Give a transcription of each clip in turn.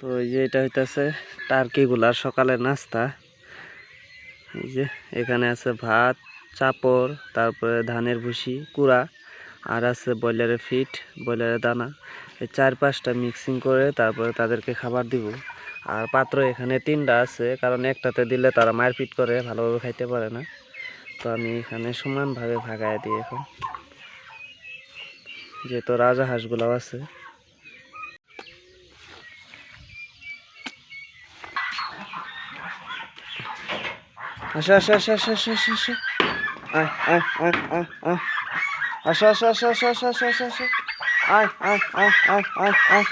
তো এই যে এটা হইতাছে টার্কিগুলার সকালের নাস্তা। এই যে এখানে আছে ভাত, চাপড়, তারপরে ধানের ভুসি, কুড়া, আর আছে ব্রয়লারের ফিট, ব্রয়লারের দানা। এই চার পাঁচটা মিক্সিং করে তারপরে তাদেরকে খাবার দিব। আর পাত্র এখানে তিনটা আছে, কারণ একটাতে দিলে তারা মারপিট করে, ভালোভাবে খাইতে পারে না। তো আমি এখানে সমানভাবে ভাগায় দিই এখন। যেহেতু রাজা হাঁসগুলাও আছে। আসো আসো আসো আসো আসো আসো আসো আয় আয় আয় আয় আয়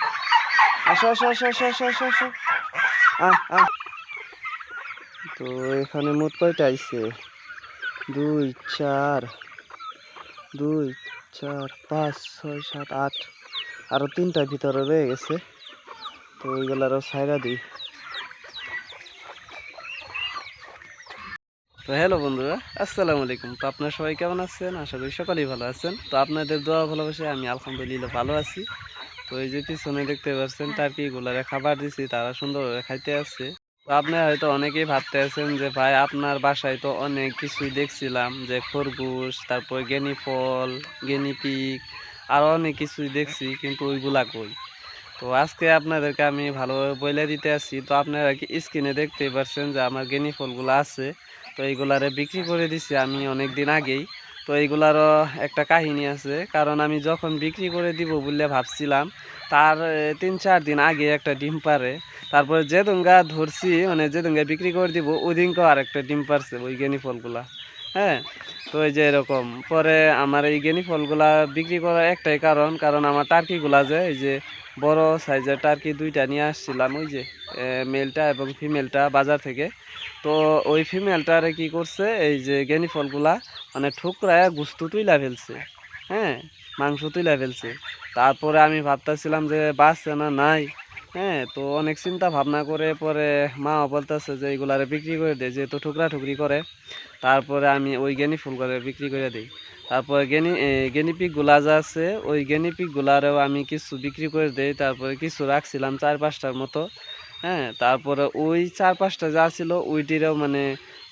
আসো আসো আসো আসো আসো আসো আসো আসো আয় আয় আয় তো এখানে মোট কয়টা আইছে দুই চার দুই চার পাঁচ ছয় সাত আট আরও তিনটা ভিতরে রয়ে গেছে তো ওইগুলো আরও সাইরা দিই তো হ্যালো বন্ধুরা, আসসালামু আলাইকুম। তো আপনারা সবাই কেমন আছেন? আশা করি সকালেই ভালো আছেন। তো আপনাদের দোয়া ভালোবাসে আমি আলহামদুলিল্লাহ ভালো আছি। তো এই যে পিছনে দেখতে পাচ্ছেন টার্কিগুলারে খাবার দিছি, তারা সুন্দরভাবে খাইতে আছে। তো আপনারা হয়তো অনেকেই ভাবতে আছেন যে, ভাই, আপনার বাসায় তো অনেক কিছুই দেখছিলাম, যে খরগোশ, তারপর গেনি ফল গেনি পিক আরও অনেক কিছুই দেখছি, কিন্তু ওইগুলা কই? তো আজকে আপনাদেরকে আমি ভালোভাবে বলে দিতে আসছি তো আপনারা কি স্ক্রিনে দেখতেই পারছেন যে, আমার গেনি ফলগুলো আছে। তো এইগুলারে বিক্রি করে দিছি আমি অনেক দিন আগেই। তো এইগুলারও একটা কাহিনী আছে, কারণ আমি যখন বিক্রি করে দিব বলে ভাবছিলাম, তার তিন চার দিন আগে একটা ডিম পারে তারপরে যে দুঙ্গা ধরছি মানে যে দুঙ্গা বিক্রি করে দিব ওই দিনকেও আর একটা ডিম পারছে ওই গেনি ফলগুলা হ্যাঁ? তো এই যে এরকম, পরে আমার এই গেনি ফলগুলা বিক্রি করার একটাই কারণ কারণ আমার টার্কিগুলা যে, এই যে বড় সাইজের টার্কি দুইটা নিয়ে আসছিলাম, ওই যে মেলটা এবং ফিমেলটা বাজার থেকে। তো ওই ফিমেলটারে কি করছে, এই যে গেনি ফলগুলা মানে ঠুকরায় গুস্তু তুইলা ফেলছে হ্যাঁ মাংস তুইলা ফেলছে। তারপরে আমি ভাবতেছিলাম যে বাঁচছে না, নাই হ্যাঁ তো অনেক চিন্তা ভাবনা করে পরে মা বলতেছে যে এইগুলারে বিক্রি করে দেয় যেহেতু ঠুকরা ঠুকরি করে। তারপরে আমি ওই গেনি ফুলগুলো বিক্রি করে দিই। তারপরে গেনি এ, গেনি পিকগুলা যা আছে ওই গেনি পিকগুলারেও আমি কিছু বিক্রি করে দেই তারপরে কিছু রাখছিলাম চার পাঁচটার মতো হ্যাঁ তারপরে ওই চার পাঁচটা যা ছিল ওইটিরও মানে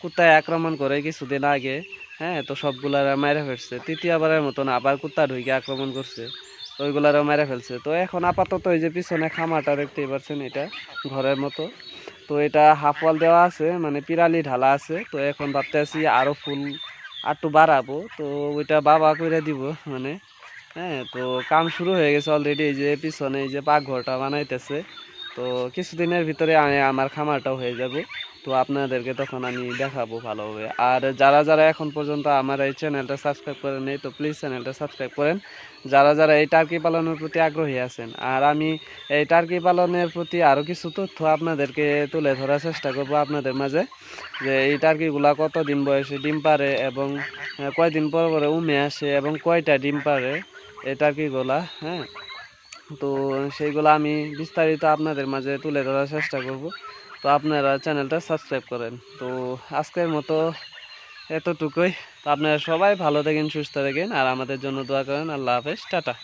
কুত্তায় আক্রমণ করে কিছুদিন আগে হ্যাঁ তো সবগুলার মেরে ফেলছে। তৃতীয়বারের মতন আবার কুত্তা ঢুকে আক্রমণ করছে ওইগুলারও মেরে ফেলছে। তো এখন আপাতত এই যে পিছনে খামাটা দেখতেই পাচ্ছেন এটা ঘরের মতো। তো এটা হাফ ওয়াল দেওয়া আছে মানে পিরালি ঢালা আছে তো এখন ভাবতে আছি আরও ফুল আরটু বাড়াবো। তো ওইটা বাবা করে দিব মানে হ্যাঁ তো কাম শুরু হয়ে গেছে অলরেডি এই যে পিছনে এই যে পাকঘরটা বানাইতেছে। তো কিছুদিনের ভিতরে আমি আমার খামারটাও হয়ে যাবে। তো আপনাদেরকে তখন আমি দেখাবো ভালোভাবে। আর যারা যারা এখন পর্যন্ত আমার এই চ্যানেলটা সাবস্ক্রাইব করেন নাই, তো প্লিজ চ্যানেলটা সাবস্ক্রাইব করেন। যারা যারা এই টার্কি পালনের প্রতি আগ্রহী আছেন, আর আমি এই টার্কি পালনের প্রতি আরও কিছু তথ্য আপনাদেরকে তুলে ধরার চেষ্টা করব আপনাদের মাঝে, যে এই টার্কিগুলা কতদিন বয়সে ডিম পারে এবং কয়দিন পর পরে উমে আসে এবং কয়টা ডিম পারে, এই টার্কিগুলা হ্যাঁ? তো সেইগুলো আমি বিস্তারিত আপনাদের মাঝে তুলে ধরার চেষ্টা করব। তো আপনারা চ্যানেলটা সাবস্ক্রাইব করেন। তো আজকের মতো এতটুকুই। তো আপনারা সবাই ভালো থাকেন, সুস্থ থাকেন, আর আমাদের জন্য দোয়া করেন। আল্লাহ হাফেজ, টাটা।